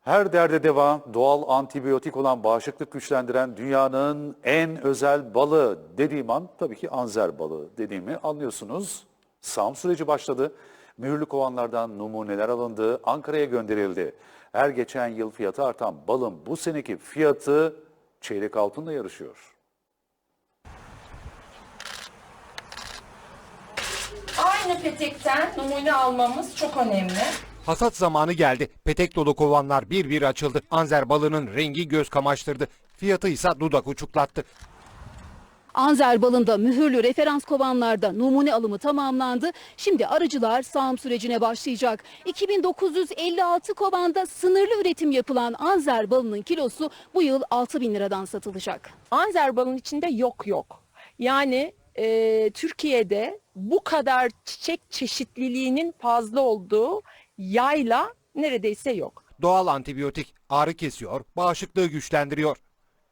Her derde deva, doğal antibiyotik olan bağışıklık güçlendiren dünyanın en özel balığı dediğim an tabii ki anzer balığı dediğimi anlıyorsunuz. Sağım süreci başladı. Mühürlü kovanlardan numuneler alındı, Ankara'ya gönderildi. Her geçen yıl fiyatı artan balın bu seneki fiyatı çeyrek altınla yarışıyor. Aynı petekten numune almamız çok önemli. Hasat zamanı geldi. Petek dolu kovanlar bir bir açıldı. Anzer balının rengi göz kamaştırdı. Fiyatı ise dudak uçuklattı. Anzer balında mühürlü referans kovanlarda numune alımı tamamlandı. Şimdi arıcılar sağım sürecine başlayacak. 2956 kovanda sınırlı üretim yapılan Anzer balının kilosu bu yıl 6000 liradan satılacak. Anzer balın içinde yok yok. Yani e, Türkiye'de bu kadar çiçek çeşitliliğinin fazla olduğu yayla neredeyse yok. Doğal antibiyotik ağrı kesiyor, bağışıklığı güçlendiriyor.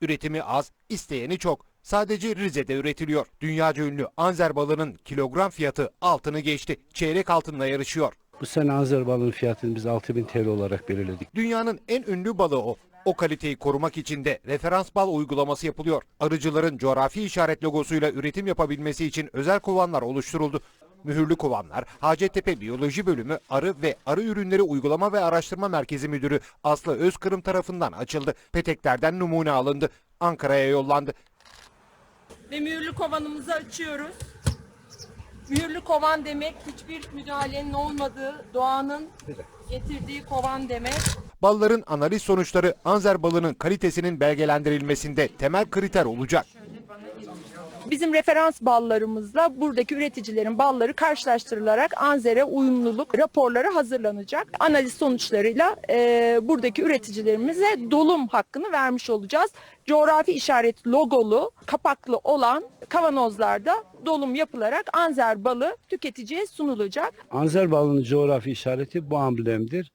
Üretimi az, isteyeni çok. Sadece Rize'de üretiliyor. Dünyaca ünlü Anzer balının kilogram fiyatı altını geçti. Çeyrek altınla yarışıyor. Bu sene Anzer balının fiyatını biz 6000 TL olarak belirledik. Dünyanın en ünlü balığı o. O kaliteyi korumak için de referans bal uygulaması yapılıyor. Arıcıların coğrafi işaret logosuyla üretim yapabilmesi için özel kovanlar oluşturuldu. Mühürlü kovanlar, Hacettepe Biyoloji Bölümü Arı ve Arı Ürünleri Uygulama ve Araştırma Merkezi Müdürü Aslı Özkırım tarafından açıldı. Peteklerden numune alındı. Ankara'ya yollandı. Ve mühürlü kovanımızı açıyoruz. Mühürlü kovan demek hiçbir müdahalenin olmadığı doğanın getirdiği kovan demek. Balların analiz sonuçları Anzer balının kalitesinin belgelendirilmesinde temel kriter olacak. Bizim referans ballarımızla buradaki üreticilerin balları karşılaştırılarak Anzer'e uyumluluk raporları hazırlanacak. Analiz sonuçlarıyla e, buradaki üreticilerimize dolum hakkını vermiş olacağız. Coğrafi işaret logolu, kapaklı olan kavanozlarda dolum yapılarak Anzer balı tüketiciye sunulacak. Anzer balının coğrafi işareti bu amblemdir.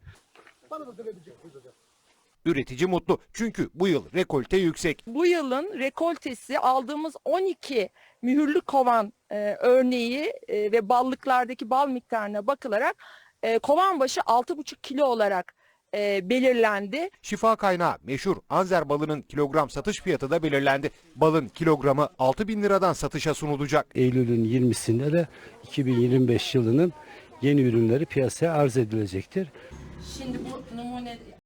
Üretici mutlu çünkü bu yıl rekolte yüksek. Bu yılın rekoltesi aldığımız 12 mühürlü kovan e, örneği e, ve ballıklardaki bal miktarına bakılarak e, kovan başı 6,5 kilo olarak e, belirlendi. Şifa kaynağı meşhur Anzer balının kilogram satış fiyatı da belirlendi. Balın kilogramı 6 bin liradan satışa sunulacak. Eylül'ün 20'sinde de 2025 yılının yeni ürünleri piyasaya arz edilecektir. Şimdi bu numune